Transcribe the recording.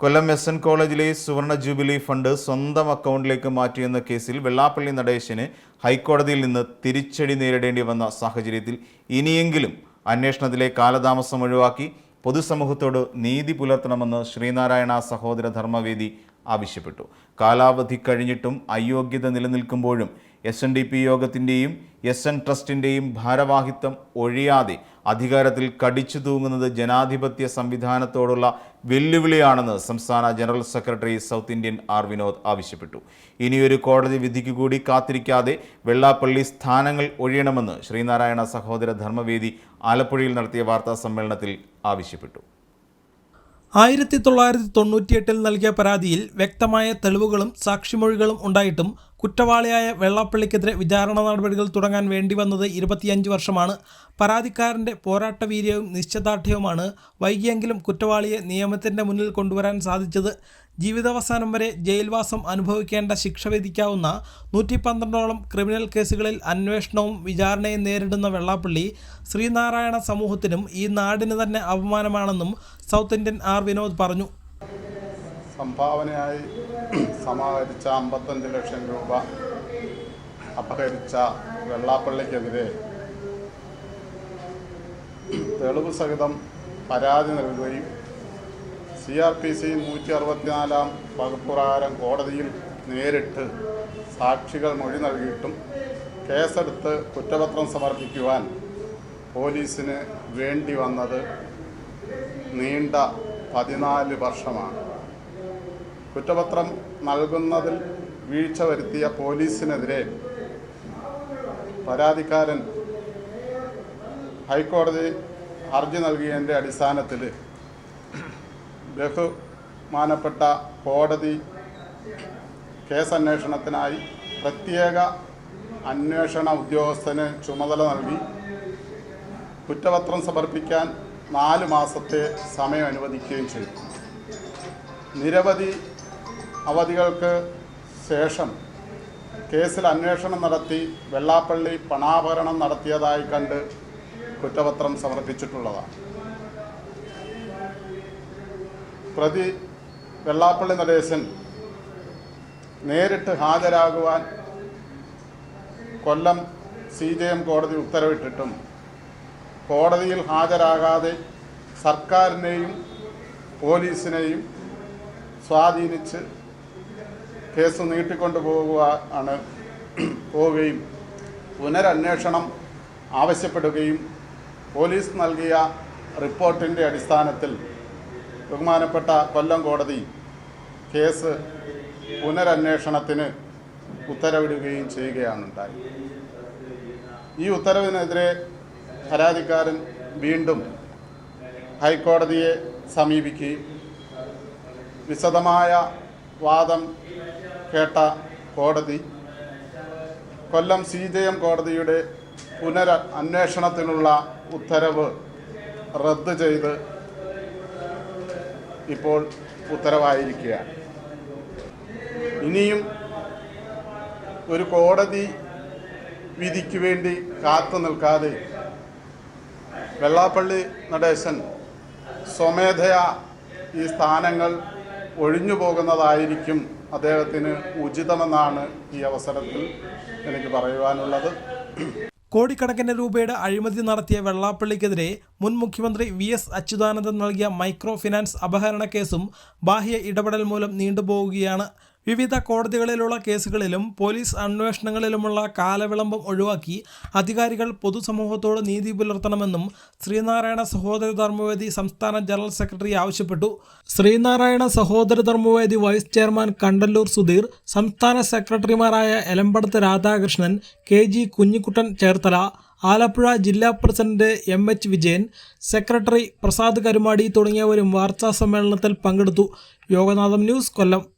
കൊല്ലം S N കോളേജിലെ സുവർണ jubilee fund സ്വന്തം അക്കൗണ്ടിലേക്ക് മാറ്റിയെന്ന കേസിൽ വെള്ളാപ്പള്ളി നടേശന് ഹൈക്കോടതിയിൽ നിന്ന് തിരിച്ചടി നേരിടേണ്ടി വന്ന സാഹചര്യത്തിൽ ഇനിയെങ്കിലും അന്വേഷണത്തിലെ കാലതാമസം ഒഴിവാക്കി പൊതുസമൂഹത്തോട് നീതി പുലർത്തണമെന്ന് ശ്രീനാരായണ സഹോദര ധർമ്മവേദി ആവശ്യപ്പെട്ടു. കാലാവധി കഴിഞ്ഞിട്ടും അയോഗ്യത നിലനിൽക്കുമ്പോഴും എസ് എൻ ഡി പി യോഗത്തിന്റെയും എസ് എൻ ട്രസ്റ്റിന്റെയും ഭാരവാഹിത്വം ഒഴിയാതെ അധികാരത്തിൽ കടിച്ചു തൂങ്ങുന്നത് ജനാധിപത്യ സംവിധാനത്തോടുള്ള വെല്ലുവിളിയാണെന്ന് സംസ്ഥാന general secretary south Indian R Vinod ആവശ്യപ്പെട്ടു. ഇനിയൊരു കോടതി വിധിക്ക് കൂടി കാത്തിരിക്കാതെ വെള്ളാപ്പള്ളി സ്ഥാനങ്ങൾ ഒഴിയണമെന്ന് ശ്രീനാരായണ സഹോദര ധർമ്മവേദി ആലപ്പുഴയിൽ നടത്തിയ വാർത്താ സമ്മേളനത്തിൽ ആവശ്യപ്പെട്ടു. ആയിരത്തി തൊള്ളായിരത്തി തൊണ്ണൂറ്റിയെട്ടിൽ നൽകിയ പരാതിയിൽ വ്യക്തമായ തെളിവുകളും സാക്ഷിമൊഴികളും ഉണ്ടായിട്ടും കുറ്റവാളിയായ വെള്ളാപ്പള്ളിക്കെതിരെ വിചാരണ നടപടികൾ തുടങ്ങാൻ വേണ്ടി വന്നത് ഇരുപത്തിയഞ്ച് വർഷമാണ്. പരാതിക്കാരന്റെ പോരാട്ടവീര്യവും നിശ്ചയദാർഢ്യവുമാണ് വൈകിയെങ്കിലും കുറ്റവാളിയെ നിയമത്തിന്റെ മുന്നിൽ കൊണ്ടുവരാൻ സാധിച്ചത്. ജീവിതാവസാനം വരെ ജയിൽവാസം അനുഭവിക്കേണ്ട ശിക്ഷ വിധിക്കാവുന്ന നൂറ്റി പന്ത്രണ്ടോളം ക്രിമിനൽ കേസുകളിൽ അന്വേഷണവും വിചാരണയും നേരിടുന്ന വെള്ളാപ്പള്ളി ശ്രീനാരായണ സമൂഹത്തിനും ഈ നാടിന് തന്നെ അപമാനമാണെന്നും സൗത്ത് ഇന്ത്യൻ ആർ വിനോദ് പറഞ്ഞു. സംഭാവനയായി സമാഹരിച്ച അമ്പത്തഞ്ച് ലക്ഷം രൂപ അപഹരിച്ച വെള്ളാപ്പള്ളിക്കെതിരെ തെളിവ് സഹിതം പരാതി നൽകുകയും സി ആർ പി സി നൂറ്റി അറുപത്തിനാലാം വകുപ്പുപ്രകാരം കോടതിയിൽ നേരിട്ട് സാക്ഷികൾ മൊഴി നൽകിയിട്ടും കേസെടുത്ത് കുറ്റപത്രം സമർപ്പിക്കുവാൻ പോലീസിന് വേണ്ടി വന്നത് നീണ്ട പതിനാല് വർഷമാണ്. കുറ്റപത്രം നൽകുന്നതിൽ വീഴ്ച വരുത്തിയ പോലീസിനെതിരെ പരാതിക്കാരൻ ഹൈക്കോടതി ഹർജി നൽകിയതിന്റെ അടിസ്ഥാനത്തിൽ ബഹുമാനപ്പെട്ട കോടതി കേസന്വേഷണത്തിനായി പ്രത്യേക അന്വേഷണ ഉദ്യോഗസ്ഥന് ചുമതല നൽകി. കുറ്റപത്രം സമർപ്പിക്കാൻ നാല് മാസത്തെ സമയം അനുവദിക്കുകയും ചെയ്തു. നിരവധി അവധികൾക്ക് ശേഷം കേസിൽ അന്വേഷണം നടത്തി വെള്ളാപ്പള്ളി പണാപകരണം നടത്തിയതായി കണ്ട് കുറ്റപത്രം സമർപ്പിച്ചിട്ടുള്ളതാണ്. പ്രതി വെള്ളാപ്പള്ളി നടേശൻ നേരിട്ട് ഹാജരാകുവാൻ കൊല്ലം സി ജെ എം കോടതി ഉത്തരവിട്ടിട്ടും കോടതിയിൽ ഹാജരാകാതെ സർക്കാരിനെയും പോലീസിനെയും സ്വാധീനിച്ച് കേസ് നീട്ടിക്കൊണ്ടു പോകുക ആണ് പോവുകയും പുനരന്വേഷണം ആവശ്യപ്പെടുകയും പോലീസ് നൽകിയ റിപ്പോർട്ടിന്റെ അടിസ്ഥാനത്തിൽ ബഹുമാനപ്പെട്ട കൊല്ലം കോടതി കേസ് പുനരന്വേഷണത്തിന് ഉത്തരവിടുകയും ചെയ്യുകയാണുണ്ടായി. ഈ ഉത്തരവിനെതിരെ പരാതിക്കാരൻ വീണ്ടും ഹൈക്കോടതിയെ സമീപിക്കുകയും വിശദമായ വാദം കേട്ട കോടതി കൊല്ലം സി ജെ എം കോടതിയുടെ പുനര അന്വേഷണത്തിനുള്ള ഉത്തരവ് റദ്ദ് ചെയ്ത് ഇപ്പോൾ ഉത്തരവായിരിക്കുകയാണ് ഇനിയും ഒരു കോടതി വിധിക്ക് വേണ്ടി കാത്തു നിൽക്കാതെ വെള്ളാപ്പള്ളി നടേശൻ സ്വമേധയാ ഈ സ്ഥാനങ്ങൾ ഒഴിഞ്ഞു പോകുന്നതായിരിക്കും അദ്ദേഹത്തിന് ഉചിതമെന്നാണ് ഈ അവസരത്തിൽ എനിക്ക് പറയുവാനുള്ളത്. കോടിക്കണക്കിന് രൂപയുടെ അഴിമതി നടത്തിയ വെള്ളാപ്പള്ളിക്കെതിരെ മുൻ മുഖ്യമന്ത്രി വി എസ് അച്യുതാനന്ദൻ നൽകിയ മൈക്രോ ഫിനാൻസ് അപഹരണ കേസും ബാഹ്യ ഇടപെടൽ മൂലം നീണ്ടുപോവുകയാണ് വിവിധ കോടതികളിലുള്ള കേസുകളിലും പോലീസ് അന്വേഷണങ്ങളിലുമുള്ള കാലവിളംബം ഒഴിവാക്കി അധികാരികൾ പൊതുസമൂഹത്തോട് നീതി പുലർത്തണമെന്നും ശ്രീനാരായണ സഹോദര ധർമ്മവേദി സംസ്ഥാന ജനറൽ സെക്രട്ടറി ആവശ്യപ്പെട്ടു. ശ്രീനാരായണ സഹോദര ധർമ്മവേദി വൈസ് ചെയർമാൻ കണ്ടല്ലൂർ സുധീർ സംസ്ഥാന സെക്രട്ടറിമാരായ എലമ്പടത്ത് രാധാകൃഷ്ണൻ കെ ജി കുഞ്ഞിക്കുട്ടൻ ചേർത്തല ആലപ്പുഴ ജില്ലാ president M H Vijayan secretary Prasad Karumadi തുടങ്ങിയവരും വാർത്താ സമ്മേളനത്തിൽ പങ്കെടുത്തു. യോഗനാഥം ന്യൂസ് കൊല്ലം.